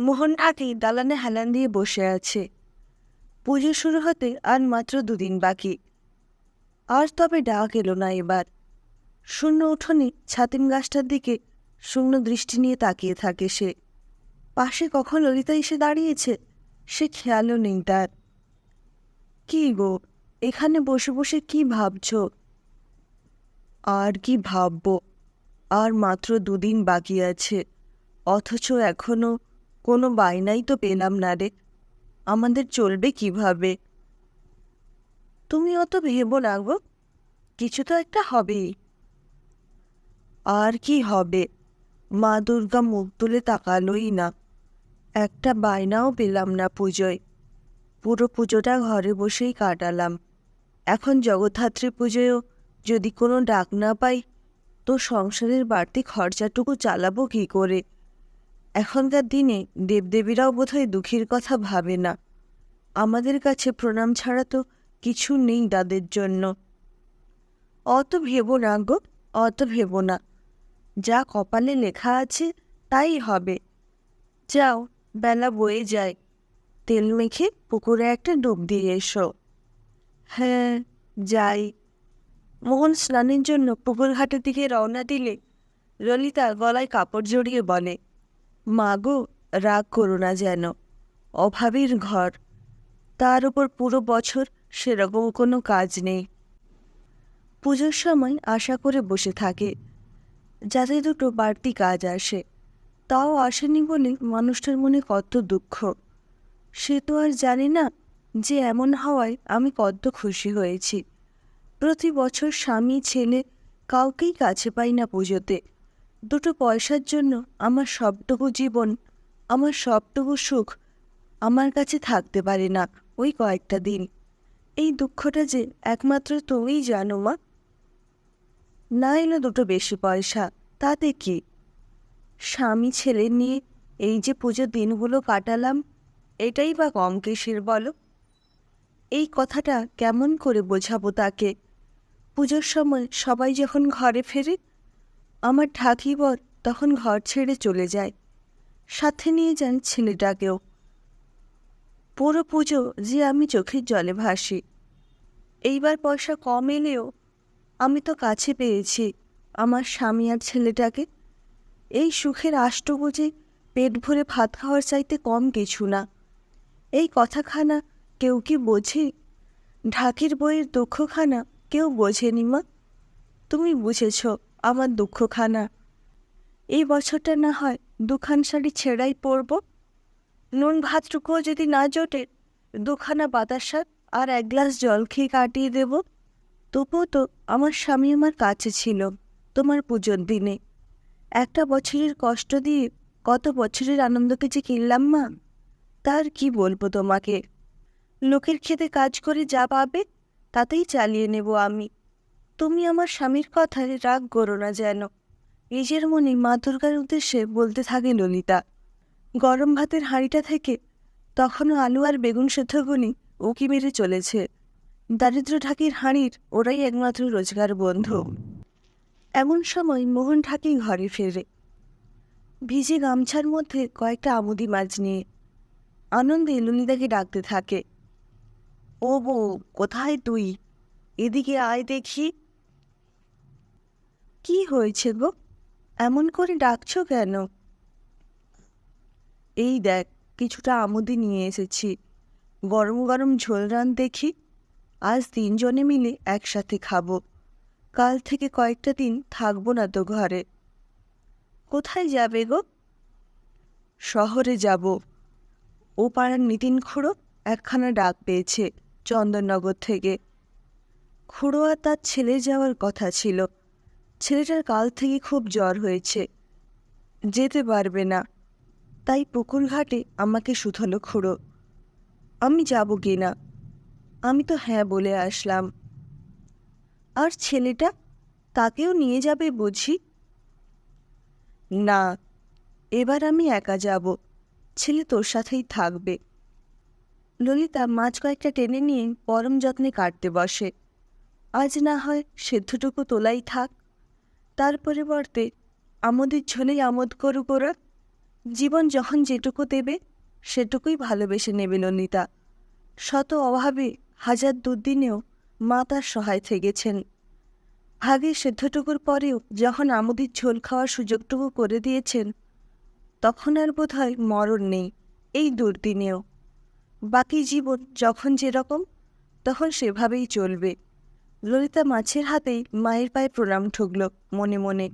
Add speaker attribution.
Speaker 1: মোহন ঢাকি দালানে হেলান দিয়ে বসে আছে। পুজো শুরু হতে আর মাত্র দুদিন বাকি। আর তবে ডাক এলো না এবার। শূন্য উঠোনে ছাতিম গাছটার দিকে শূন্য দৃষ্টি নিয়ে তাকিয়ে থাকে সে। পাশে কখন ললিতা এসে দাঁড়িয়েছে, সে খেয়ালও নেই তার। কি গো, এখানে বসে বসে কি ভাবছ? আর কি ভাববো? আর মাত্র দুদিন বাকি আছে। অথচ এখনও কোনো বায়নাই তো পেলাম না রে। আমাদের চলবে কীভাবে? তুমি অত ভেবো গো। কিছু তো একটা হবেই। আর কি হবে? মা দুর্গা মুখ তুলে তাকালোই না। একটা বায়নাও পেলাম না পুজোয়। পুরো পুজোটা ঘরে বসেই কাটালাম। এখন জগদ্ধাত্রী পুজোয়ও যদি কোনো ডাক না পাই, তো সংসারের বাড়তি খরচাটুকু চালাবো কী করে? এখনকার দিনে দেবদেবীরাও বোধহয় দুঃখীর কথা ভাবে না। আমাদের কাছে প্রণাম ছাড়া তো কিছু নেই তাদের জন্য। অত ভেবো না গো, অত ভেবো না। যা কপালে লেখা আছে তাই হবে। যাও, বেলা বয়ে যায়। তেল মেখে পুকুরে একটা ডুব দিয়ে এসো। হ্যাঁ যাই। মোহন স্নানের জন্য পুকুর ঘাটের দিকে রওনা দিলে ললিতা গলায় কাপড় জড়িয়ে বলে মা গো রাগ করো না যেন। অভাবের ঘর। তার উপর পুরো বছর সেরকম কোনো কাজ নেই। পুজোর সময় আশা করে বসে থাকে। যাতে দুটো বাড়তি কাজ আসে। তাও আসেনি বলে মানুষটার মনে কত দুঃখ। সে তো আর জানে না যে এমন হওয়ায় আমি কত খুশি হয়েছি। প্রতি বছর স্বামী, ছেলে কাউকেই কাছে পাই না পুজোতে। দুটো পয়সার জন্য আমার সবটুকু জীবন, আমার সবটুকু সুখ আমার কাছে থাকতে পারে না ওই কয়েকটা দিন। এই দুঃখটা যে একমাত্র তুমিই জানো, মা। না এলো দুটো বেশি পয়সা, তাতে কি? স্বামী ছেলে নিয়ে এই যে পুজোর দিনগুলো কাটালাম, এটাই বা কম কিসের বলো? এই কথাটা কেমন করে বোঝাবো তাকে? পুজোর সময় সবাই যখন ঘরে ফেরে আমার ঠাকিবর তখন ঘর ছেড়ে চলে যায়। সাথে নিয়ে যান ছেলেটাকেও পুরো পুজো যে আমি চোখের জলে ভাসি। এইবার পয়সা কম এলেও আমি তো কাছে পেয়েছি আমার স্বামী আর ছেলেটাকে। এই সুখের আষ্টটুকু যে পেট ভরে ভাত খাওয়ার চাইতে কম কিছু না। এই কথাখানা কেউ কি বোঝে? ঢাকির বইয়ের দুঃখখানা কেউ বোঝেনি মা? তুমি বুঝেছ। আমার দুঃখখানা। এই বছরটা না হয় দুখান শাড়ি ছেঁড়াই পরব। নুন ভাতটুকুও যদি না জোটে, দুখানা বাতাসা আর এক গ্লাস জল খেয়ে কাটিয়ে দেব। তবুও তো আমার স্বামী আমার কাছে ছিল তোমার পুজোর দিনে। একটা বছরের কষ্ট দিয়ে কত বছরের আনন্দকে যে কিনলাম মা, তার কি বলব তোমাকে? লোকের খেতে কাজ করে যা পাবে, তাতেই চালিয়ে নেব আমি। তুমি আমার স্বামীর কথায় রাগ করো না যেন। নিজের মনে মা দুর্গার উদ্দেশ্যে বলতে থাকে ললিতা। গরম ভাতের হাঁড়িটা থেকে তখনও আলু আর বেগুন সেদ্ধগুনি উকি মেরে চলেছে। দারিদ্র ঢাকির হাঁড়ির ওরাই একমাত্র রোজগার বন্ধু। এমন সময় মোহন ঠাকি ঘরে ফেরে। ভিজে গামছার মধ্যে কয়েকটা আমুদি মাছ নিয়ে। আনন্দে ললিতাকে ডাকতে থাকে। ও বউ, কোথায় তুই? এদিকে আয় দেখি। কি হয়েছে গো? এমন করে ডাকছো কেন? এই দেখ, কিছুটা আমুদি নিয়ে এসেছি। গরম গরম ঝোল রান দেখি। আজ তিনজনে মিলে একসাথে খাব। কাল থেকে কয়েকটা দিন থাকব না তো ঘরে। কোথায় যাবে গো? শহরে যাব। ও পাড়ার নিতিন খুড়ো একখানা ডাক পেয়েছে চন্দননগর থেকে। খুড়ো আর তার ছেলে যাওয়ার কথা ছিল। ছেলেটার কাল থেকে খুব জ্বর হয়েছে। যেতে পারবে না। তাই পুকুর ঘাটে আমাকে শুধলো খুড়ো। আমি যাব কি না? আমি তো হ্যাঁ বলে আসলাম। আর ছেলেটা তাকেও নিয়ে যাবে বুঝি? না, এবার আমি একা যাব। ছেলে তোর সাথেই থাকবে। ললিতা মাছ কয়েকটা টেনে নিয়ে পরম যত্নে কাটতে বসে। আজ না হয় সেদ্ধটুকু তোলাই থাক। তার পরিবর্তে আমোদের ঝোলেই আমোদ করুক ওরা। জীবন যখন যেটুকু দেবে, সেটুকুই ভালোবেসে নেবে ললিতা শত অভাবে হাজার দুর্দিনেও মা তার সহায় থেকেছেন। ভাগে সেদ্ধটুকুর পরেও যখন আমুদির ঝোল খাওয়ার সুযোগটুকু করে দিয়েছেন, তখন আর বোধ মরণ নেই এই দুর্দিনেও। বাকি জীবন যখন যেরকম, তখন সেভাবেই চলবে। ললিতা মাছের হাতেই মায়ের পায়ে প্রণাম ঠুকল মনে মনে।